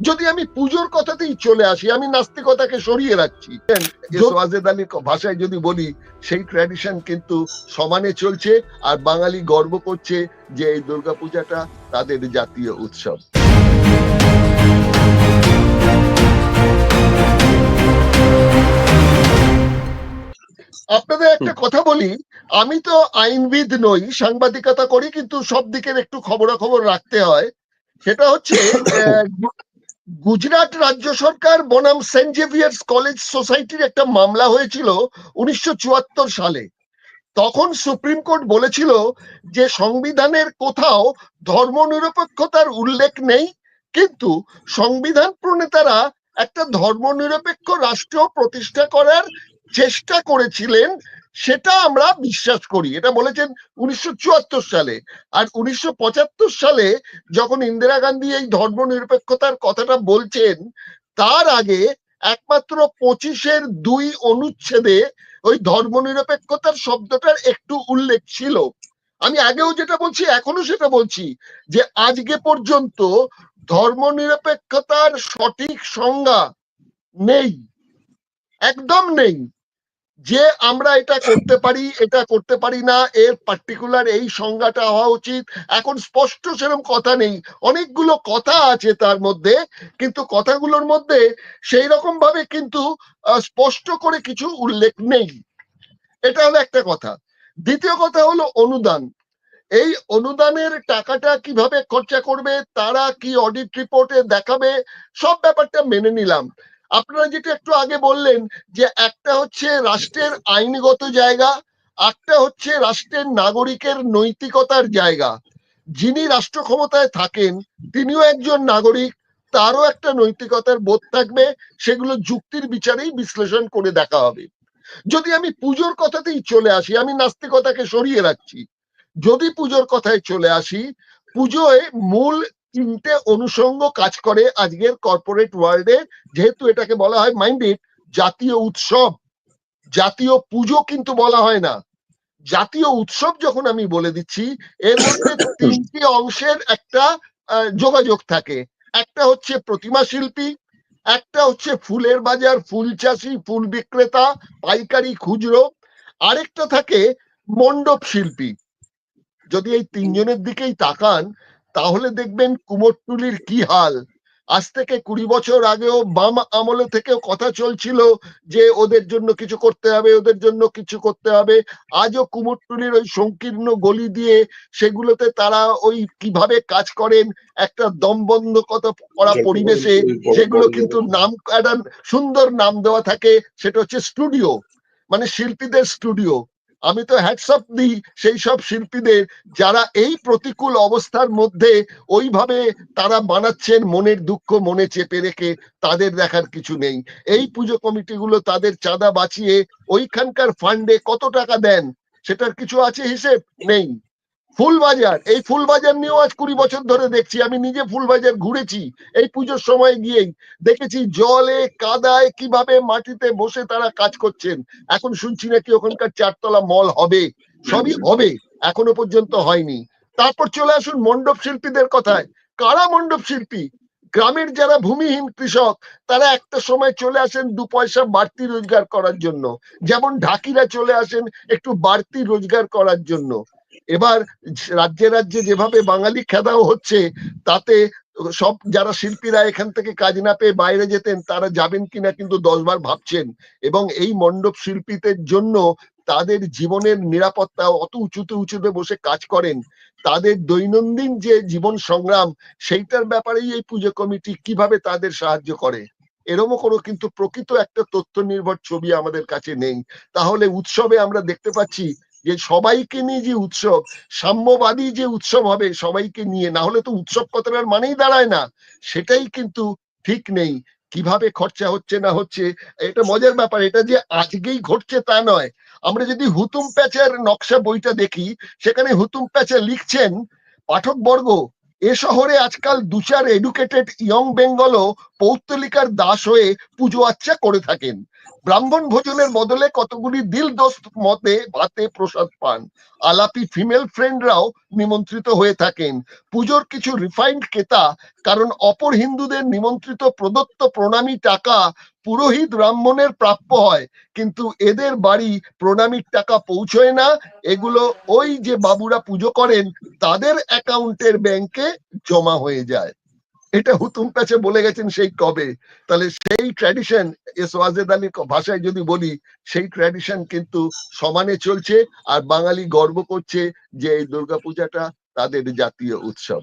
যদি আমি পুজোর কথাতেই চলে আসি আমি নাস্তিকতাকে সরিয়ে রাখছি। ওয়াজেদ আলীর ভাষায় যদি বলি সেই ট্র্যাডিশন কিন্তু সমানে চলছে আর বাঙালি গর্ব করছে যে এই দুর্গাপূজাটা তাদের জাতীয় উৎসব। আপনাদের একটা কথা বলি আমি তো আইনবিদ নই সাংবাদিকতা করি কিন্তু সব দিকের একটু খবরাখবর রাখতে হয়। সেটা হচ্ছে গুজরাট রাজ্য সরকার বনাম সেন্ট জেভিয়ার্স কলেজ সোসাইটির একটা মামলা হয়েছিল উনিশশো সালে। তখন সুপ্রিম কোর্ট বলেছিল যে সংবিধানের কোথাও ধর্মনিরপেক্ষতার উল্লেখ নেই, কিন্তু সংবিধান প্রণেতারা একটা ধর্মনিরপেক্ষ রাষ্ট্র প্রতিষ্ঠা করার চেষ্টা করেছিলেন, সেটা আমরা বিশ্বাস করি। এটা বলেছেন উনিশশো চুয়াত্তর সালে। আর উনিশশো পঁচাত্তর সালে যখন ইন্দিরা গান্ধী এই ধর্মনিরপেক্ষতার কথাটা বলছেন, তার আগে একমাত্র পঁচিশের দুই অনুচ্ছেদে ওই ধর্মনিরপেক্ষতার শব্দটার একটু উল্লেখ ছিল। আমি আগেও যেটা বলছি এখনও সেটা বলছি যে আজকে পর্যন্ত ধর্মনিরপেক্ষতার সঠিক সংজ্ঞা নেই। একদম নেই। যে আমরা এটা করতে পারি, এটা করতে পারি না, এর পার্টিকুলার এই সংজ্ঞাটা হওয়া উচিত। এখন স্পষ্ট সেরকম কথা নেই। অনেকগুলো কথা আছে তার মধ্যে, কিন্তু কথাগুলোর মধ্যে সেই রকম ভাবে কিন্তু স্পষ্ট করে কিছু উল্লেখ নেই। এটা হলো একটা কথা। দ্বিতীয় কথা হলো অনুদান। এই অনুদানের টাকাটা কীভাবে খরচা করবে, তারা কি অডিট রিপোর্টে দেখাবে, সব ব্যাপারটা মেনে নিলাম। আপনারা যেটা একটু আগে বললেন যে একটা হচ্ছে রাষ্ট্রের আইনগত জায়গা একটা হচ্ছে রাষ্ট্রের নাগরিকের নৈতিকতার জায়গা। যিনি রাষ্ট্র ক্ষমতায় থাকেন, তিনিও একজন নাগরিক, তারও একটা নৈতিকতার বোধ থাকবে, সেগুলো যুক্তির বিচারেই বিশ্লেষণ করে দেখা হবে। যদি আমি পুজোর কথাতেই চলে আসি, আমি নাস্তিকতাকে সরিয়ে রাখছি। যদি পুজোর কথায় চলে আসি, পুজোয় মূল তিনটে অনুষঙ্গ কাজ করে আজকের কর্পোরেট ওয়ার্ল্ডে যেহেতু এটাকে বলা হয় মাইন্ডেড জাতীয় উৎসব। জাতীয় পুজো কিন্তু বলা হয় না। জাতীয় উৎসব যখন আমি বলে দিচ্ছি এর মধ্যে তিনটি অংশের একটা যোগাযোগ থাকে। একটা হচ্ছে প্রতিমা শিল্পী একটা হচ্ছে ফুলের বাজার ফুল চাষি ফুল বিক্রেতা পাইকারি খুচরো। আরেকটা থাকে মণ্ডপ শিল্পী। যদি এই তিনজনের দিকেই তাকান তাহলে দেখবেন কুমোরটুলির কি হাল। আজ থেকে কুড়ি বছর আগেও বাম আমলে থেকেও কথা চলছিল যে ওদের জন্য কিছু করতে হবে ওদের জন্য কিছু করতে হবে। আজও কুমোরটুলির ওই সংকীর্ণ গলি দিয়ে সেগুলোতে তারা ওই কীভাবে কাজ করেন একটা দমবন্ধ কথা করা পরিবেশে সেগুলো কিন্তু নাম একটা সুন্দর নাম দেওয়া থাকে সেটা হচ্ছে স্টুডিও। মানে শিল্পীদের স্টুডিও। আমি তো হ্যাটসঅপ দিই সেই সব শিল্পীদের যারা এই প্রতিকূল অবস্থার মধ্যে ওইভাবে তারা বানাচ্ছেন মনের দুঃখ মনে চেপে রেখে, তাদের দেখার কিছু নেই। এই পুজো কমিটিগুলো তাদের চাঁদা বাঁচিয়ে ওইখানকার ফান্ডে কত টাকা দেন? সেটার কিছু আছে হিসেব? নেই। ফুলবাজার, এই ফুলবাজার নিয়েও আজ কুড়ি বছর ধরে দেখছি। আমি নিজে ফুলবাজার ঘুরেছি, এই পুজোর সময় গিয়েই দেখেছি জলে, কাদায় কীভাবে মাটিতে বসে তারা কাজ করছেন। এখন শুনছি নাকি ওখানকার চারতলা মল হবে। সবই হবে, এখনও পর্যন্ত হয়নি। তারপর চলে আসুন মণ্ডপ শিল্পীদের কথায়। কারা মণ্ডপ শিল্পী? গ্রামের যারা ভূমিহীন কৃষক, তারা একটা সময় চলে আসেন দু পয়সা বাড়তি রোজগার করার জন্য। যেমন ঢাকিরা চলে আসেন একটু বাড়তি রোজগার করার জন্য। এবার রাজ্যে রাজ্যে যেভাবে বাঙালি খেদাও হচ্ছে, তাতে সব যারা শিল্পীরা এখান থেকে কাজ না পেয়ে বাইরে যেতেন, তারা যাবেন কিনা কিন্তু দশবার ভাবছেন। এবং এই মণ্ডপ শিল্পীদের জন্য তাদের জীবনের নিরাপত্তা অত উঁচুতে উঁচুতে বসে কাজ করেন। তাদের দৈনন্দিন যে জীবন সংগ্রাম, সেইটার ব্যাপারেই এই পুজো কমিটি কীভাবে তাদের সাহায্য করে? এরমও কোনো কিন্তু প্রকৃত একটা তথ্য নির্ভর ছবি আমাদের কাছে নেই। তাহলে উৎসবে আমরা দেখতে পাচ্ছি যে সবাইকে নিয়ে যে উৎসব, সাম্যবাদী যে উৎসব হবে সবাইকে নিয়ে, না হলে তো উৎসব কথাটার মানেই দাঁড়ায় না। সেটাই কিন্তু ঠিক নেই। কীভাবে খরচা হচ্ছে না হচ্ছে, এটা মজার ব্যাপার, এটা যে আজকেই ঘটছে তা নয়। আমরা যদি হুতুম প্যাচের নকশা বইটা দেখি, সেখানে হুতুম প্যাচে লিখছেন, পাঠক বর্গ, এ শহরে আজকাল দু চার এডুকেটেড ইয়ং বেঙ্গলও পৌত্তলিকার দাস হয়ে পুজো আচ্চা করে থাকেন। ব্রাহ্মণ ভোজনের বদলে কতগুলি দিল দোস্ত মতে ভাতে প্রসাদ পান। আলাপি ফিমেল ফ্রেন্ডরাও নিমন্ত্রিত হয়ে থাকেন। পুজোর কিছু রিফাইন্ড কেতা কারণ অপর হিন্দুদের নিমন্ত্রিত প্রদত্ত প্রণামী টাকা পুরোহিত ব্রাহ্মণের প্রাপ্য হয়, কিন্তু এদের বাড়ি প্রণামীর টাকা পৌঁছয় না। এগুলো ওই যে বাবুরা পুজো করেন, তাদের অ্যাকাউন্টের ব্যাংকে জমা হয়ে যায়। এটা হুতুম প্যাচে বলে গেছেন সেই কবে। তাহলে সেই ট্র্যাডিশন এস ওয়াজেদ আলীর ভাষায় যদি বলি, সেই ট্র্যাডিশন কিন্তু সমানে চলছে আর বাঙালি গর্ব করছে যে এই দুর্গাপূজাটা তাদের জাতীয় উৎসব।